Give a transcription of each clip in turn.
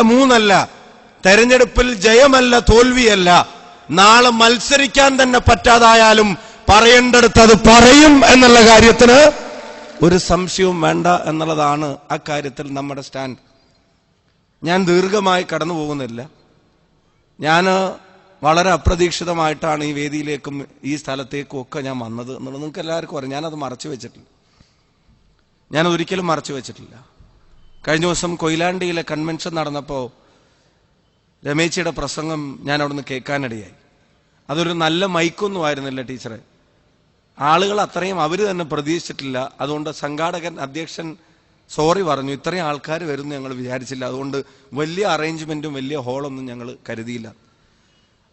മൂന്നല്ല. തെരഞ്ഞെടുപ്പിൽ ജയമല്ല തോൽവിയല്ല. നാളെ മത്സരിക്കാൻ തന്നെ പറ്റാതായാലും പറയേണ്ടടുത്ത് അത് പറയും എന്നുള്ള കാര്യത്തിന് ഒരു സംശയവും വേണ്ട എന്നുള്ളതാണ് അക്കാര്യത്തിൽ നമ്മുടെ സ്റ്റാൻഡ്. ഞാൻ ദീർഘമായി കടന്നു പോകുന്നില്ല. ഞാൻ വളരെ അപ്രതീക്ഷിതമായിട്ടാണ് ഈ വേദിയിലേക്കും ഈ സ്ഥലത്തേക്കും ഒക്കെ ഞാൻ വന്നത് എന്നുള്ളത് നിങ്ങൾക്ക് എല്ലാവർക്കും അറിയാം. ഞാനത് മറച്ചു വെച്ചിട്ടില്ല. ഞാനത് ഒരിക്കലും മറച്ചു വെച്ചിട്ടില്ല. കഴിഞ്ഞ ദിവസം കൊയിലാണ്ടിയിലെ കൺവെൻഷൻ നടന്നപ്പോൾ രമേശിയുടെ പ്രസംഗം ഞാൻ അവിടുന്ന് കേൾക്കാനിടയായി. അതൊരു നല്ല മൈക്കൊന്നും ആയിരുന്നില്ല ടീച്ചറെ. ആളുകൾ അത്രയും അവർ തന്നെ പ്രതീക്ഷിച്ചിട്ടില്ല. അതുകൊണ്ട് സംഘാടകൻ അധ്യക്ഷൻ സോറി പറഞ്ഞു. ഇത്രയും ആൾക്കാർ വരുന്നു ഞങ്ങൾ വിചാരിച്ചില്ല. അതുകൊണ്ട് വലിയ അറേഞ്ച്മെന്റും വലിയ ഹോളൊന്നും ഞങ്ങൾ കരുതിയില്ല.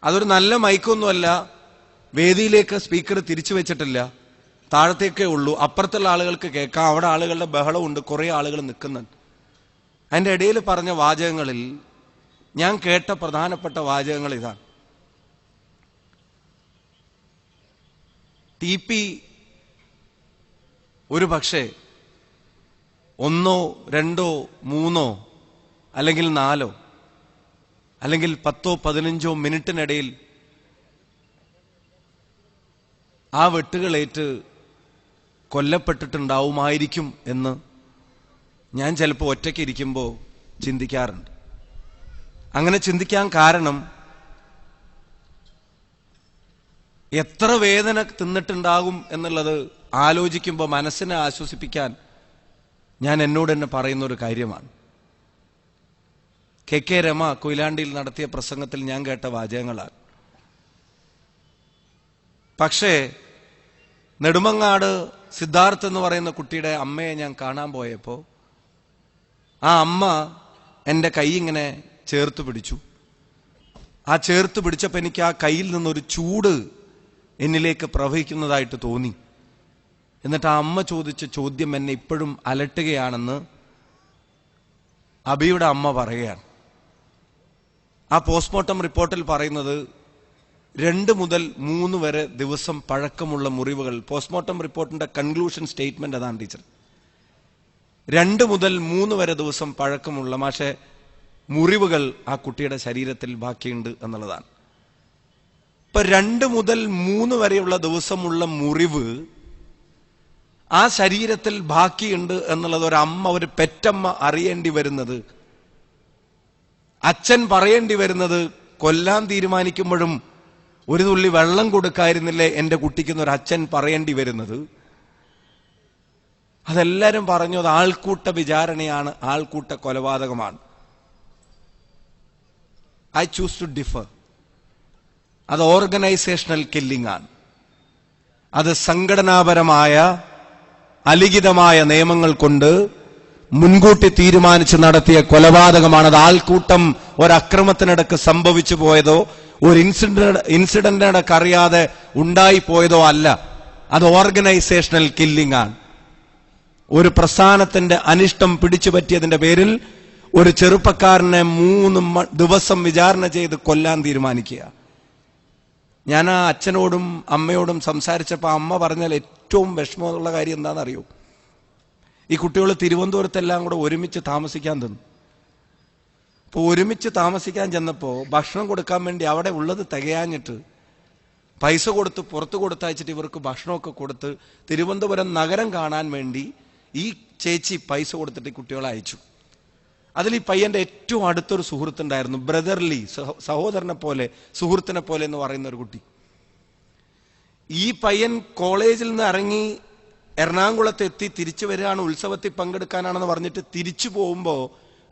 അതൊരു നല്ല മൈക്കൊന്നുമല്ല. വേദിയിലേക്ക് സ്പീക്കർ തിരിച്ചു വെച്ചിട്ടില്ല. താഴത്തേക്കേ ഉള്ളൂ. അപ്പുറത്തുള്ള ആളുകൾക്ക് കേൾക്കാം. അവിടെ ആളുകളുടെ ബഹളമുണ്ട്. കുറേ ആളുകൾ നിൽക്കുന്നുണ്ട്. അതിന്റെ ഇടയിൽ പറഞ്ഞ വാചകങ്ങളിൽ ഞാൻ കേട്ട പ്രധാനപ്പെട്ട വാചകങ്ങൾ ഇതാണ്. ടി പി ഒരു പക്ഷേ ഒന്നോ രണ്ടോ മൂന്നോ അല്ലെങ്കിൽ നാലോ അല്ലെങ്കിൽ പത്തോ പതിനഞ്ചോ മിനിറ്റിനിടയിൽ ആ വെട്ടുകളേറ്റ് കൊല്ലപ്പെട്ടിട്ടുണ്ടാവുമായിരിക്കും എന്ന് ഞാൻ ചിലപ്പോൾ ഒറ്റയ്ക്ക് ഇരിക്കുമ്പോൾ ചിന്തിക്കാറുണ്ട്. അങ്ങനെ ചിന്തിക്കാൻ കാരണം എത്ര വേദന തിന്നിട്ടുണ്ടാകും എന്നുള്ളത് ആലോചിക്കുമ്പോൾ മനസ്സിനെ ആശ്വസിപ്പിക്കാൻ ഞാൻ എന്നോട് തന്നെ പറയുന്ന ഒരു കാര്യമാണ്. കെ കെ രമ കൊയിലാണ്ടിയിൽ നടത്തിയ പ്രസംഗത്തിൽ ഞാൻ കേട്ട വാചകങ്ങളാണ്. പക്ഷേ നെടുമങ്ങാട് സിദ്ധാർത്ഥ് എന്ന് പറയുന്ന കുട്ടിയുടെ അമ്മയെ ഞാൻ കാണാൻ പോയപ്പോൾ ആ അമ്മ എന്റെ കൈ ഇങ്ങനെ ചേർത്ത് പിടിച്ചു. ആ ചേർത്ത് പിടിച്ചപ്പോൾ എനിക്ക് ആ കയ്യിൽ നിന്നൊരു ചൂട് എന്നിലേക്ക് പ്രവഹിക്കുന്നതായിട്ട് തോന്നി. എന്നിട്ട് ആ അമ്മ ചോദിച്ച ചോദ്യം എന്നെ ഇപ്പോഴും അലട്ടുകയാണെന്ന് അബിയുടെ അമ്മ പറയുകയാണ്. ആ പോസ്റ്റ്മോർട്ടം റിപ്പോർട്ടിൽ പറയുന്നത് രണ്ട് മുതൽ മൂന്ന് വരെ ദിവസം പഴക്കമുള്ള മുറിവുകൾ. പോസ്റ്റ്മോർട്ടം റിപ്പോർട്ടിന്റെ കൺക്ലൂഷൻ സ്റ്റേറ്റ്മെന്റ് അതാണ് ടീച്ചർ. രണ്ട് മുതൽ മൂന്ന് വരെ ദിവസം പഴക്കമുള്ള പക്ഷേ മുറിവുകൾ ആ കുട്ടിയുടെ ശരീരത്തിൽ ബാക്കിയുണ്ട് എന്നുള്ളതാണ്. ഇപ്പൊ രണ്ട് മുതൽ മൂന്ന് വരെയുള്ള ദിവസമുള്ള മുറിവ് ആ ശരീരത്തിൽ ബാക്കിയുണ്ട് എന്നുള്ളത് ഒരു അമ്മ ഒരു പെറ്റമ്മ അറിയേണ്ടി വരുന്നത് അച്ഛൻ പറയേണ്ടി വരുന്നത് കൊല്ലാൻ തീരുമാനിക്കുമ്പോഴും ഒരു തുള്ളി വെള്ളം കൊടുക്കായിരുന്നില്ലേ എന്റെ കുട്ടിക്കുന്നൊരു അച്ഛൻ പറയേണ്ടി വരുന്നത് അതെല്ലാരും പറഞ്ഞു അത് ആൾക്കൂട്ട വിചാരണയാണ് ആൾക്കൂട്ട കൊലപാതകമാണ്. ഐ ചൂസ് ടു ഡിഫർ അത് ഓർഗനൈസേഷണൽ കില്ലിംഗ് ആണ്. അത് സംഘടനാപരമായ അലിഖിതമായ നിയമങ്ങൾ കൊണ്ട് മുൻകൂട്ടി തീരുമാനിച്ച് നടത്തിയ കൊലപാതകമാണ്. അത് ആൾക്കൂട്ടം ഒരക്രമത്തിനിടക്ക് സംഭവിച്ചു പോയതോ ഒരു ഇൻസിഡന്റ് ഇൻസിഡന്റിനിടക്ക് അറിയാതെ ഉണ്ടായി പോയതോ അല്ല. അത് ഓർഗനൈസേഷണൽ കില്ലിംഗ് ആണ്. ഒരു പ്രസ്ഥാനത്തിന്റെ അനിഷ്ടം പിടിച്ചു പറ്റിയതിന്റെ പേരിൽ ഒരു ചെറുപ്പക്കാരനെ മൂന്ന് ദിവസം വിചാരണ ചെയ്ത് കൊല്ലാൻ തീരുമാനിക്കുക. ഞാൻ ആ അച്ഛനോടും അമ്മയോടും സംസാരിച്ചപ്പോൾ അമ്മ പറഞ്ഞാൽ ഏറ്റവും വിഷമമുള്ള കാര്യം എന്താണെന്നറിയോ? ഈ കുട്ടികൾ തിരുവനന്തപുരത്തെല്ലാം കൂടെ ഒരുമിച്ച് താമസിക്കാൻ തന്നു. അപ്പോൾ ഒരുമിച്ച് താമസിക്കാൻ ചെന്നപ്പോൾ ഭക്ഷണം കൊടുക്കാൻ വേണ്ടി അവിടെ ഉള്ളത് തികയാഞ്ഞിട്ട് പൈസ കൊടുത്ത് പുറത്ത് കൊടുത്തയച്ചിട്ട് ഇവർക്ക് ഭക്ഷണമൊക്കെ കൊടുത്ത് തിരുവനന്തപുരം നഗരം കാണാൻ വേണ്ടി ഈ ചേച്ചി പൈസ കൊടുത്തിട്ട് കുട്ടികളെ അയച്ചു. അതിൽ ഈ പയ്യന്റെ ഏറ്റവും അടുത്തൊരു സുഹൃത്തുണ്ടായിരുന്നു ബ്രദർലി സഹോദരനെ പോലെ സുഹൃത്തിനെ പോലെ എന്ന് പറയുന്ന ഒരു കുട്ടി. ഈ പയ്യൻ കോളേജിൽ നിന്ന് ഇറങ്ങി എറണാകുളത്ത് എത്തി തിരിച്ചു വരികയാണ് ഉത്സവത്തിൽ പങ്കെടുക്കാനാണെന്ന് പറഞ്ഞിട്ട് തിരിച്ചു പോകുമ്പോൾ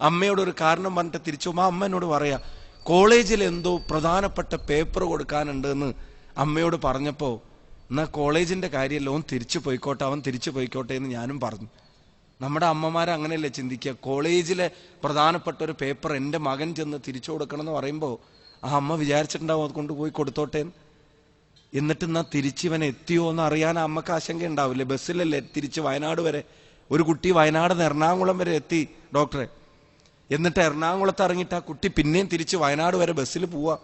അമ്മയോട് ഒരു കാരണം പറഞ്ഞിട്ട് തിരിച്ചു പോകുമ്പോൾ അമ്മ എന്നോട് പറയാ കോളേജിൽ എന്തോ പ്രധാനപ്പെട്ട പേപ്പർ കൊടുക്കാനുണ്ട് എന്ന് അമ്മയോട് പറഞ്ഞപ്പോൾ എന്നാ കോളേജിന്റെ കാര്യമല്ല ഓൻ തിരിച്ചു പോയിക്കോട്ടെ അവൻ തിരിച്ചു പോയിക്കോട്ടെ എന്ന് ഞാനും പറഞ്ഞു. നമ്മുടെ അമ്മമാർ അങ്ങനെയല്ലേ ചിന്തിക്കുക? കോളേജിലെ പ്രധാനപ്പെട്ട ഒരു പേപ്പർ എന്റെ മകൻ ചെന്ന് തിരിച്ചു കൊടുക്കണം എന്ന് പറയുമ്പോൾ ആ അമ്മ വിചാരിച്ചിട്ടുണ്ടാവും അത് കൊണ്ടുപോയി കൊടുത്തോട്ടെ എന്നിട്ട് എന്നാ തിരിച്ചിവൻ എത്തിയോ എന്ന് അറിയാൻ അമ്മയ്ക്ക് ആശങ്ക ഉണ്ടാവില്ലേ? ബസ്സിലല്ലേ തിരിച്ച് വയനാട് വരെ. ഒരു കുട്ടി വയനാട് എറണാകുളം വരെ എത്തി ഡോക്ടറെ. എന്നിട്ട് എറണാകുളത്ത് ഇറങ്ങിയിട്ട് ആ കുട്ടി പിന്നെയും തിരിച്ച് വയനാട് വരെ ബസ്സിൽ പോവാ.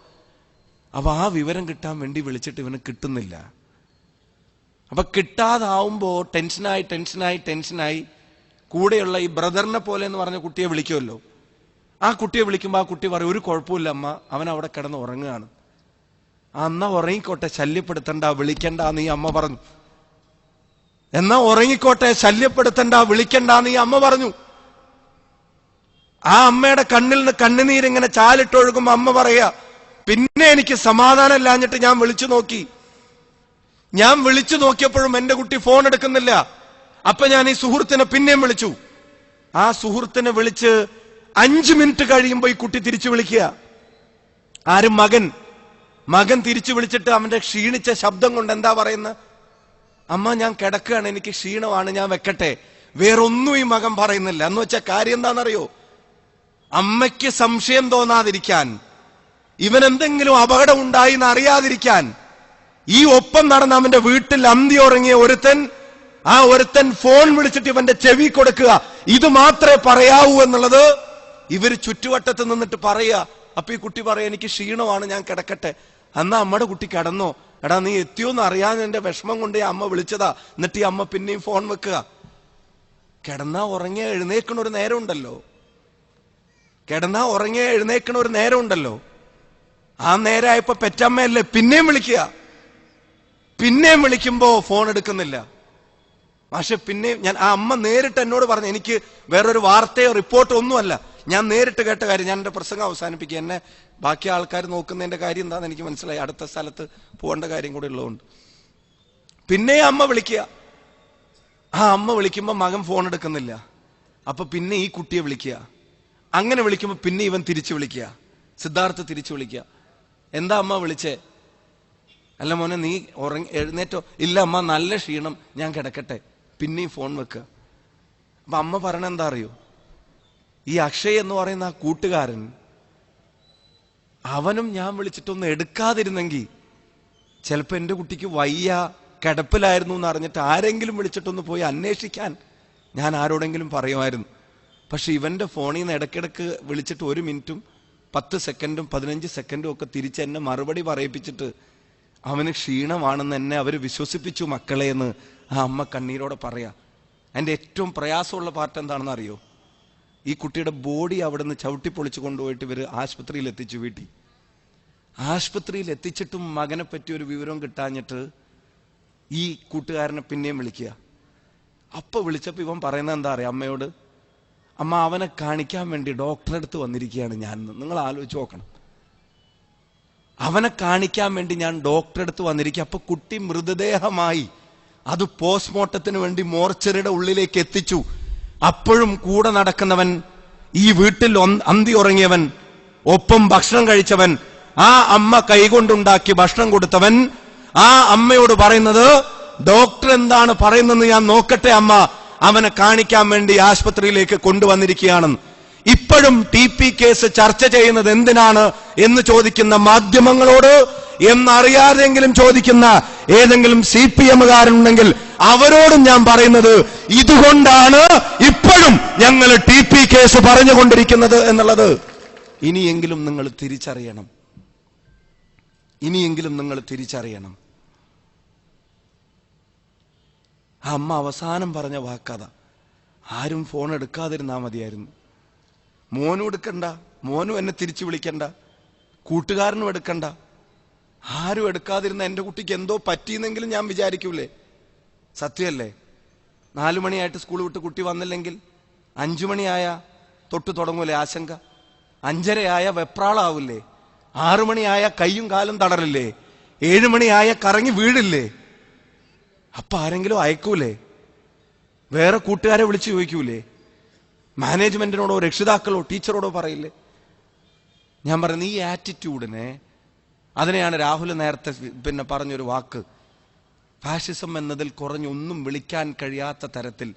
അപ്പൊ ആ വിവരം കിട്ടാൻ വേണ്ടി വിളിച്ചിട്ട് ഇവന് കിട്ടുന്നില്ല. അപ്പൊ കിട്ടാതാവുമ്പോ ടെൻഷനായി ടെൻഷനായി ടെൻഷനായി കൂടെയുള്ള ഈ ബ്രദറിനെ പോലെ എന്ന് പറഞ്ഞ കുട്ടിയെ വിളിക്കുമല്ലോ. ആ കുട്ടിയെ വിളിക്കുമ്പോൾ ആ കുട്ടി പറയും ഒരു കുഴപ്പമില്ല അമ്മ അവൻ അവിടെ കിടന്ന് ഉറങ്ങുകയാണ്. ആ എന്നാ ഉറങ്ങിക്കോട്ടെ ശല്യപ്പെടുത്തണ്ട വിളിക്കണ്ട എന്ന് ഈ അമ്മ പറഞ്ഞു. എന്നാ ഉറങ്ങിക്കോട്ടെ ശല്യപ്പെടുത്തണ്ട വിളിക്കണ്ട എന്ന് ഈ അമ്മ പറഞ്ഞു. ആ അമ്മയുടെ കണ്ണിൽ നിന്ന് കണ്ണുനീരിങ്ങനെ ചാലിട്ടൊഴുകുമ്പോ അമ്മ പറയാ പിന്നെ എനിക്ക് സമാധാനം ഇല്ലാഞ്ഞിട്ട് ഞാൻ വിളിച്ചു നോക്കി. ഞാൻ വിളിച്ചു നോക്കിയപ്പോഴും എന്റെ കുട്ടി ഫോൺ എടുക്കുന്നില്ല. അപ്പൊ ഞാൻ ഈ സുഹൃത്തിനെ പിന്നെയും വിളിച്ചു. ആ സുഹൃത്തിനെ വിളിച്ച് അഞ്ചു മിനിറ്റ് കഴിയുമ്പോൾ ഈ കുട്ടി തിരിച്ചു വിളിക്കുക. ആരും മകൻ മകൻ തിരിച്ചു വിളിച്ചിട്ട് അവന്റെ ക്ഷീണിച്ച ശബ്ദം കൊണ്ട് എന്താ പറയുന്നത്? അമ്മ ഞാൻ കിടക്കുകയാണ് എനിക്ക് ക്ഷീണമാണ് ഞാൻ വെക്കട്ടെ. വേറൊന്നും ഈ മകൻ പറയുന്നില്ല. എന്ന് വെച്ച കാര്യം എന്താണെന്നറിയോ? അമ്മയ്ക്ക് സംശയം തോന്നാതിരിക്കാൻ ഇവൻ എന്തെങ്കിലും അപകടം ഉണ്ടായി എന്ന് അറിയാതിരിക്കാൻ ഈ ഒപ്പം നടന്ന അവന്റെ വീട്ടിൽ അന്തി ഉറങ്ങിയ ഒരുത്തൻ ആ ഒരുത്തൻ ഫോൺ വിളിച്ചിട്ട് ഇവന്റെ ചെവി കൊടുക്കുക. ഇത് മാത്രമേ പറയാവൂ എന്നുള്ളത് ഇവർ ചുറ്റുവട്ടത്ത് നിന്നിട്ട് പറയുക. അപ്പൊ ഈ കുട്ടി പറയാ എനിക്ക് ക്ഷീണമാണ് ഞാൻ കിടക്കട്ടെ. അന്നാ അമ്മയുടെ കുട്ടി കിടന്നോ. എടാ നീ എത്തിയോന്ന് അറിയാൻ എന്റെ വിഷമം കൊണ്ട് അമ്മ വിളിച്ചതാ. എന്നിട്ട് ഈ അമ്മ പിന്നെയും ഫോൺ വെക്കുക. കിടന്നാ ഉറങ്ങിയ എഴുന്നേക്കണ ഒരു നേരം ഉണ്ടല്ലോ. കിടന്നാ ഉറങ്ങിയ എഴുന്നേക്കണ ഒരു നേരം ഉണ്ടല്ലോ. ആ നേരമായപ്പോ പെറ്റമ്മയല്ലേ പിന്നെയും വിളിക്കുക. പിന്നെയും വിളിക്കുമ്പോ ഫോൺ എടുക്കുന്നില്ല. പക്ഷെ പിന്നെ ഞാൻ ആ അമ്മ നേരിട്ട് എന്നോട് പറഞ്ഞു എനിക്ക് വേറൊരു വാർത്തയോ റിപ്പോർട്ടോ ഒന്നുമല്ല. ഞാൻ നേരിട്ട് കേട്ട കാര്യം ഞാൻ എന്റെ പ്രസംഗം അവസാനിപ്പിക്കുക. എന്നെ ബാക്കി ആൾക്കാർ നോക്കുന്നതിന്റെ കാര്യം എന്താണെന്ന് എനിക്ക് മനസ്സിലായി. അടുത്ത സ്ഥലത്ത് പോകേണ്ട കാര്യം കൂടെ ഉള്ളതുകൊണ്ട്. പിന്നെ അമ്മ വിളിക്കുക. ആ അമ്മ വിളിക്കുമ്പോൾ മകൻ ഫോൺ എടുക്കുന്നില്ല. അപ്പൊ പിന്നെ ഈ കുട്ടിയെ വിളിക്കുക. അങ്ങനെ വിളിക്കുമ്പോൾ പിന്നെ ഇവൻ തിരിച്ചു വിളിക്കുക. സിദ്ധാർത്ഥ തിരിച്ചു വിളിക്കുക. എന്താ അമ്മ വിളിച്ചേ? അല്ല മോനെ നീ ഉറങ്ങി എഴുന്നേറ്റോ. ഇല്ല അമ്മ നല്ല ക്ഷീണം. ഞാൻ കിടക്കട്ടെ. പിന്നെയും ഫോൺ വെക്കുക അപ്പം അമ്മ പറയണ എന്താ അറിയോ? ഈ അക്ഷയ് എന്ന് പറയുന്ന ആ കൂട്ടുകാരൻ അവനും ഞാൻ വിളിച്ചിട്ടൊന്ന് എടുക്കാതിരുന്നെങ്കിൽ ചിലപ്പോൾ എന്റെ കുട്ടിക്ക് വയ്യ കിടപ്പിലായിരുന്നു എന്ന് അറിഞ്ഞിട്ട് ആരെങ്കിലും വിളിച്ചിട്ടൊന്ന് പോയി അന്വേഷിക്കാൻ ഞാൻ ആരോടെങ്കിലും പറയുമായിരുന്നു. പക്ഷെ ഇവന്റെ ഫോണിൽ നിന്ന് ഇടയ്ക്കിടയ്ക്ക് വിളിച്ചിട്ട് ഒരു മിനിറ്റും പത്ത് സെക്കൻഡും പതിനഞ്ച് സെക്കൻഡും ഒക്കെ തിരിച്ച് എന്നെ മറുപടി പറയിപ്പിച്ചിട്ട് അവന് ക്ഷീണമാണെന്ന് എന്നെ അവർ വിശ്വസിപ്പിച്ചു മക്കളെ എന്ന് ആ അമ്മ കണ്ണീരോടെ പറയാ എന്റെ ഏറ്റവും പ്രയാസമുള്ള പാർട്ട് എന്താണെന്ന് അറിയോ? ഈ കുട്ടിയുടെ ബോഡി അവിടെ നിന്ന് ചവിട്ടിപ്പൊളിച്ച് കൊണ്ടുപോയിട്ട് ഇവർ ആശുപത്രിയിൽ എത്തിച്ചു വീട്ടി. ആശുപത്രിയിൽ എത്തിച്ചിട്ടും മകനെ പറ്റി ഒരു വിവരം കിട്ടാഞ്ഞിട്ട് ഈ കൂട്ടുകാരനെ പിന്നെയും വിളിക്കുക. അപ്പൊ വിളിച്ചപ്പോൾ ഇവൻ പറയുന്നത് എന്താ അറിയാം അമ്മയോട്? അമ്മ അവനെ കാണിക്കാൻ വേണ്ടി ഡോക്ടറെ അടുത്ത് വന്നിരിക്കുകയാണ് ഞാൻ. നിങ്ങൾ ആലോചിച്ച് നോക്കണം. അവനെ കാണിക്കാൻ വേണ്ടി ഞാൻ ഡോക്ടറെ അടുത്ത് വന്നിരിക്കുക. അപ്പൊ കുട്ടി മൃതദേഹമായി അത് പോസ്റ്റ്മോർട്ടത്തിന് വേണ്ടി മോർച്ചറിയുടെ ഉള്ളിലേക്ക് എത്തിച്ചു. അപ്പോഴും കൂടെ നടക്കുന്നവൻ ഈ വീട്ടിൽ അന്തി ഉറങ്ങിയവൻ ഒപ്പം ഭക്ഷണം കഴിച്ചവൻ ആ അമ്മ കൈകൊണ്ടുണ്ടാക്കി ഭക്ഷണം കൊടുത്തവൻ ആ അമ്മയോട് പറയുന്നത് ഡോക്ടർ എന്താണ് പറയുന്നതെന്ന് ഞാൻ നോക്കട്ടെ അമ്മ. അവനെ കാണിക്കാൻ വേണ്ടി ആശുപത്രിയിലേക്ക് കൊണ്ടുവന്നിരിക്കുകയാണെന്ന് ഇപ്പോഴും ടി പി കേസ് ചർച്ച ചെയ്യുന്നത് എന്തിനാണ് എന്ന് ചോദിക്കുന്ന മാധ്യമങ്ങളോട് എന്നറിയാതെങ്കിലും ചോദിക്കുന്ന ഏതെങ്കിലും സി പി എമ്മുകാരുണ്ടെങ്കിൽ അവരോടും ഞാൻ പറയുന്നത് ഇതുകൊണ്ടാണ് ഇപ്പോഴും ഞങ്ങൾ ടി പി കേസ് പറഞ്ഞുകൊണ്ടിരിക്കുന്നത് എന്നുള്ളത്. ഇനിയെങ്കിലും നിങ്ങൾ തിരിച്ചറിയണം. ഇനിയെങ്കിലും നിങ്ങൾ തിരിച്ചറിയണം. അമ്മ അവസാനം പറഞ്ഞ വാക്കത. ആരും ഫോൺ എടുക്കാതിരുന്നാ മതിയായിരുന്നു. മോനും എടുക്കണ്ട മോനും എന്നെ തിരിച്ചു വിളിക്കണ്ട കൂട്ടുകാരനും എടുക്കണ്ട. ആരും എടുക്കാതിരുന്ന എന്റെ കുട്ടിക്ക് എന്തോ പറ്റിയെന്നെങ്കിലും ഞാൻ വിചാരിക്കൂലേ? സത്യമല്ലേ? നാലു മണിയായിട്ട് സ്കൂൾ വിട്ട് കുട്ടി വന്നില്ലെങ്കിൽ അഞ്ചു മണിയായ തൊട്ട് തുടങ്ങൂലേ ആശങ്ക? അഞ്ചരയായ വെപ്രാളാവില്ലേ? ആറു മണിയായ കയ്യും കാലും തടറില്ലേ ഏഴു മണിയായ കറങ്ങി വീടില്ലേ? അപ്പൊ ആരെങ്കിലും അയക്കൂലേ? വേറെ കൂട്ടുകാരെ വിളിച്ചു ചോദിക്കൂലേ? മാനേജ്മെന്റിനോടോ രക്ഷിതാക്കളോ ടീച്ചറോടോ പറയില്ലേ? ഞാൻ പറയുന്നത് ഈ ആറ്റിറ്റ്യൂഡിനെ അതിനെയാണ് രാഹുൽ നേരത്തെ പിന്നെ പറഞ്ഞൊരു വാക്ക്. ഫാഷിസം എന്നതിൽ കുറഞ്ഞൊന്നും വിളിക്കാൻ കഴിയാത്ത തരത്തിൽ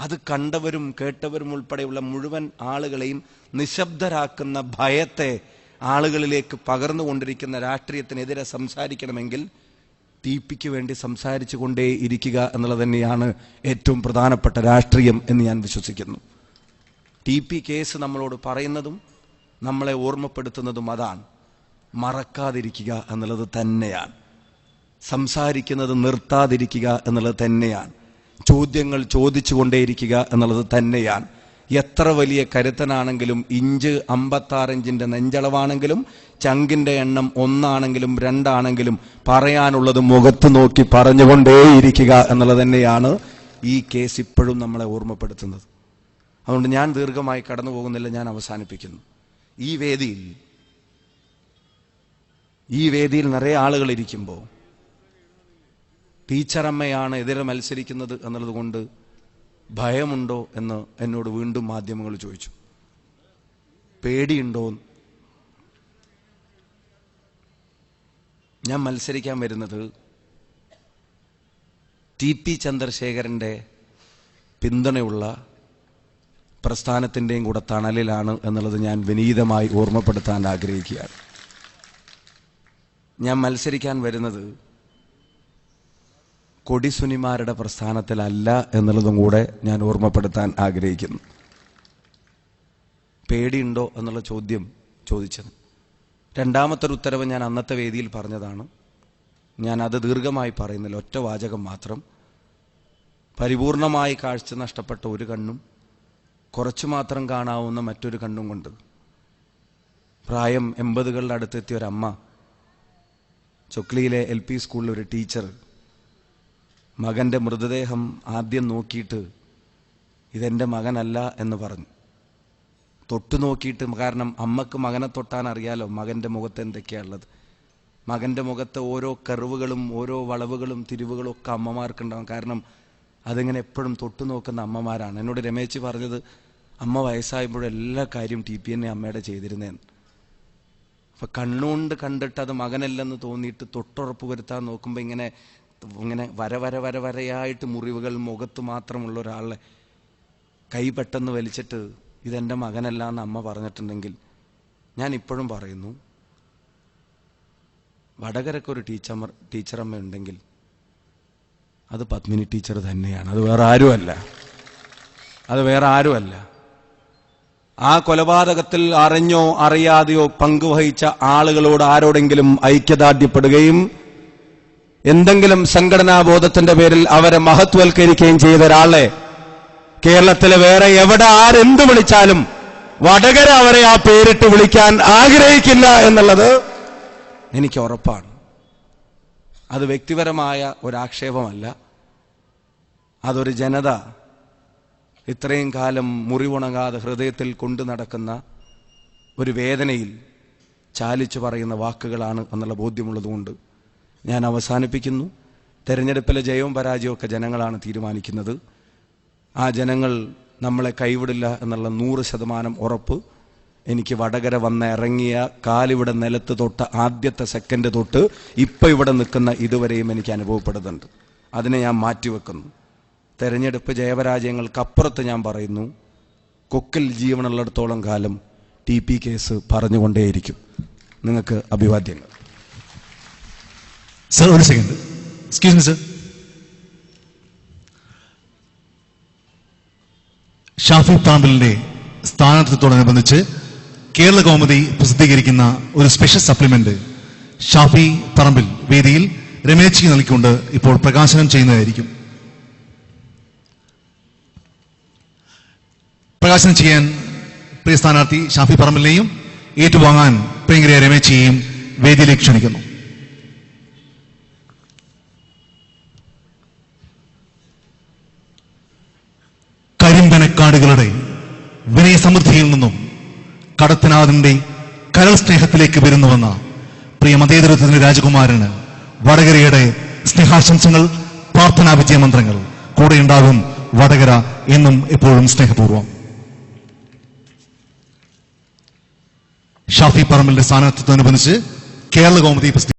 അത് കണ്ടവരും കേട്ടവരും ഉൾപ്പെടെയുള്ള മുഴുവൻ ആളുകളെയും നിശബ്ദരാക്കുന്ന ഭയത്തെ ആളുകളിലേക്ക് പകർന്നുകൊണ്ടിരിക്കുന്ന രാഷ്ട്രീയത്തിനെതിരെ സംസാരിക്കണമെങ്കിൽ തീപ്പിക്ക് വേണ്ടി സംസാരിച്ചു കൊണ്ടേ ഇരിക്കുക എന്നുള്ളത് തന്നെയാണ് ഏറ്റവും പ്രധാനപ്പെട്ട രാഷ്ട്രീയം എന്ന് ഞാൻ വിശ്വസിക്കുന്നു. ടി പി കേസ് നമ്മളോട് പറയുന്നതും നമ്മളെ ഓർമ്മപ്പെടുത്തുന്നതും അതാണ്. മറക്കാതിരിക്കുക എന്നുള്ളത് തന്നെയാണ്. സംസാരിക്കുന്നത് നിർത്താതിരിക്കുക എന്നുള്ളത് തന്നെയാണ്. ചോദ്യങ്ങൾ ചോദിച്ചുകൊണ്ടേയിരിക്കുക എന്നുള്ളത് തന്നെയാണ്. എത്ര വലിയ കരുത്തനാണെങ്കിലും ഇഞ്ച് അമ്പത്താറിഞ്ചിന്റെ നെഞ്ചളവാണെങ്കിലും ചങ്കിന്റെ എണ്ണം ഒന്നാണെങ്കിലും രണ്ടാണെങ്കിലും പറയാനുള്ളത് മുഖത്ത് നോക്കി പറഞ്ഞുകൊണ്ടേയിരിക്കുക എന്നുള്ളത് തന്നെയാണ് ഈ കേസ് ഇപ്പോഴും നമ്മളെ ഓർമ്മപ്പെടുത്തുന്നത്. അതുകൊണ്ട് ഞാൻ ദീർഘമായി കടന്നു പോകുന്നില്ല ഞാൻ അവസാനിപ്പിക്കുന്നു. ഈ വേദിയിൽ ഈ വേദിയിൽ നിറയെ ആളുകൾ ഇരിക്കുമ്പോൾ ടീച്ചറമ്മയാണ് എതിരെ മത്സരിക്കുന്നത് എന്നുള്ളത് കൊണ്ട് ഭയമുണ്ടോ എന്ന് എന്നോട് വീണ്ടും മാധ്യമങ്ങൾ ചോദിച്ചു. പേടിയുണ്ടോ? ഞാൻ മത്സരിക്കാൻ വരുന്നത് ടി പി ചന്ദ്രശേഖരന്റെ പിന്തുണയുള്ള പ്രസ്ഥാനത്തിന്റെയും കൂടെ തണലിലാണ് എന്നുള്ളത് ഞാൻ വിനീതമായി ഓർമ്മപ്പെടുത്താൻ ആഗ്രഹിക്കുകയാണ്. ഞാൻ മത്സരിക്കാൻ വരുന്നത് കൊടിസുനിമാരുടെ പ്രസ്ഥാനത്തിലല്ല എന്നുള്ളതും കൂടെ ഞാൻ ഓർമ്മപ്പെടുത്താൻ ആഗ്രഹിക്കുന്നു. പേടിയുണ്ടോ എന്നുള്ള ചോദ്യം ചോദിച്ചത്. രണ്ടാമത്തെ ഒരു ഉത്തരവ് ഞാൻ അന്നത്തെ വേദിയിൽ പറഞ്ഞതാണ്. ഞാൻ അത് ദീർഘമായി പറയുന്നില്ല ഒറ്റ വാചകം മാത്രം. പരിപൂർണമായി കാഴ്ച നഷ്ടപ്പെട്ട ഒരു കണ്ണും കുറച്ചു മാത്രം കാണാവുന്ന മറ്റൊരു കണ്ണും കൊണ്ട്. പ്രായം എൺപതുകളുടെ അടുത്തെത്തിയ ഒരമ്മ ചൊക്ലിയിലെ എൽ പി സ്കൂളിലെ ഒരു ടീച്ചർ മകന്റെ മൃതദേഹം ആദ്യം നോക്കിയിട്ട് ഇതെന്റെ മകനല്ല എന്ന് പറഞ്ഞു. തൊട്ടു നോക്കിയിട്ട് കാരണം അമ്മയ്ക്ക് മകനെ തൊട്ടാൻ അറിയാലോ മകന്റെ മുഖത്ത് എന്തൊക്കെയാണുള്ളത് മകന്റെ മുഖത്തെ ഓരോ കറിവുകളും ഓരോ വളവുകളും തിരിവുകളും ഒക്കെ അമ്മമാർക്കുണ്ടാവും. കാരണം അതിങ്ങനെ എപ്പോഴും തൊട്ടു നോക്കുന്ന അമ്മമാരാണ്. എന്നോട് രമേശ് പറഞ്ഞത് അമ്മ വയസ്സായപ്പോഴും എല്ലാ കാര്യം ടി പി എന്നെ അമ്മയുടെ ചെയ്തിരുന്നേന്ന്. അപ്പൊ കണ്ണുകൊണ്ട് കണ്ടിട്ട് അത് മകനല്ലെന്ന് തോന്നിയിട്ട് തൊട്ടുറപ്പ് വരുത്താൻ നോക്കുമ്പോൾ ഇങ്ങനെ ഇങ്ങനെ വര വര വര വരയായിട്ട് മുറിവുകൾ മുഖത്ത് മാത്രമുള്ള ഒരാളെ കൈ പെട്ടെന്ന് വലിച്ചിട്ട് ഇതെന്റെ മകനല്ല എന്ന് അമ്മ പറഞ്ഞിട്ടുണ്ടെങ്കിൽ ഞാൻ ഇപ്പോഴും പറയുന്നു വടകരക്കൊരു ടീച്ചർ ടീച്ചറമ്മ ഉണ്ടെങ്കിൽ അത് പത്മിനി ടീച്ചർ തന്നെയാണ്. അത് വേറെ ആരുമല്ല. അത് വേറെ ആരുമല്ല. ആ കൊലപാതകത്തിൽ അറിഞ്ഞോ അറിയാതെയോ പങ്കുവഹിച്ച ആളുകളോട് ആരോടെങ്കിലും ഐക്യദാർഢ്യപ്പെടുകയും എന്തെങ്കിലും സംഘടനാ ബോധത്തിന്റെ പേരിൽ അവരെ മഹത്വൽക്കരിക്കുകയും ചെയ്ത ഒരാളെ കേരളത്തിലെ വേറെ എവിടെ ആരെന്ത് വിളിച്ചാലും വടകര അവരെ ആ പേരിട്ട് വിളിക്കാൻ ആഗ്രഹിക്കില്ല എന്നുള്ളത് എനിക്ക് ഉറപ്പാണ്. അത് വ്യക്തിപരമായ ഒരാക്ഷേപമല്ല. അതൊരു ജനത ഇത്രയും കാലം മുറിവുണങ്ങാതെ ഹൃദയത്തിൽ കൊണ്ടു നടക്കുന്ന ഒരു വേദനയിൽ ചാലിച്ചു പറയുന്ന വാക്കുകളാണ് എന്നുള്ള ബോധ്യമുള്ളതുകൊണ്ട് ഞാൻ അവസാനിപ്പിക്കുന്നു. തെരഞ്ഞെടുപ്പിലെ ജയവും പരാജയവും ഒക്കെ ജനങ്ങളാണ് തീരുമാനിക്കുന്നത്. ആ ജനങ്ങൾ നമ്മളെ കൈവിടില്ല എന്നുള്ള നൂറ് ശതമാനം ഉറപ്പ് എനിക്ക് വടകര വന്ന് ഇറങ്ങിയ കാലിവിടെ നിലത്ത് തൊട്ട് ആദ്യത്തെ സെക്കൻഡ് തൊട്ട് ഇപ്പം ഇവിടെ നിൽക്കുന്ന ഇതുവരെയും എനിക്ക് അനുഭവപ്പെടുന്നുണ്ട്. അതിനെ ഞാൻ മാറ്റിവെക്കുന്നു. തെരഞ്ഞെടുപ്പ് ജയപരാജയങ്ങൾക്കപ്പുറത്ത് ഞാൻ പറയുന്നു കൊക്കിൽ ജീവനുള്ളിടത്തോളം കാലം ടി പി കേസ് പറഞ്ഞുകൊണ്ടേയിരിക്കും. നിങ്ങൾക്ക് അഭിവാദ്യങ്ങൾ. സർ ഒരു second excuse me sir Shafi പറമ്പിലിന്റെ സ്ഥാനാർത്ഥിത്വത്തോടനുബന്ധിച്ച് കേരള കൗമുദി പ്രസിദ്ധീകരിക്കുന്ന ഒരു സ്പെഷ്യൽ സപ്ലിമെന്റ് ഷാഫി പറമ്പിൽ വേദിയിൽ രമേശിക്ക് നൽകിക്കൊണ്ട് ഇപ്പോൾ പ്രകാശനം ചെയ്യുന്നതായിരിക്കും. പ്രകാശനം ചെയ്യാൻ പ്രിയ സ്ഥാനാർത്ഥി ഷാഫി പറമ്പിലിനെയും ഏറ്റുവാങ്ങാൻ പ്രിയങ്കര രമേശിയെയും വേദിയിലേക്ക് ക്ഷണിക്കുന്നു. കരിമ്പനക്കാടുകളുടെ വിനയസമൃദ്ധിയിൽ നിന്നും കടത്തനാഥന്റെ കരൾ സ്നേഹത്തിലേക്ക് വരുന്നുവെന്ന പ്രിയ മതേതരത്വത്തിന്റെ രാജകുമാരന് വടകരയുടെ സ്നേഹാശംസകൾ പ്രാർത്ഥനാ വിജയമന്ത്രങ്ങൾ. കൂടെയുണ്ടാകും വടകര എന്നും എപ്പോഴും സ്നേഹപൂർവം ഷാഫി പറമ്പലിന്റെ സ്ഥാനാർത്ഥിത്വമനുബന്ധിച്ച് കേരള പ്രസിദ്ധീകരിച്ചു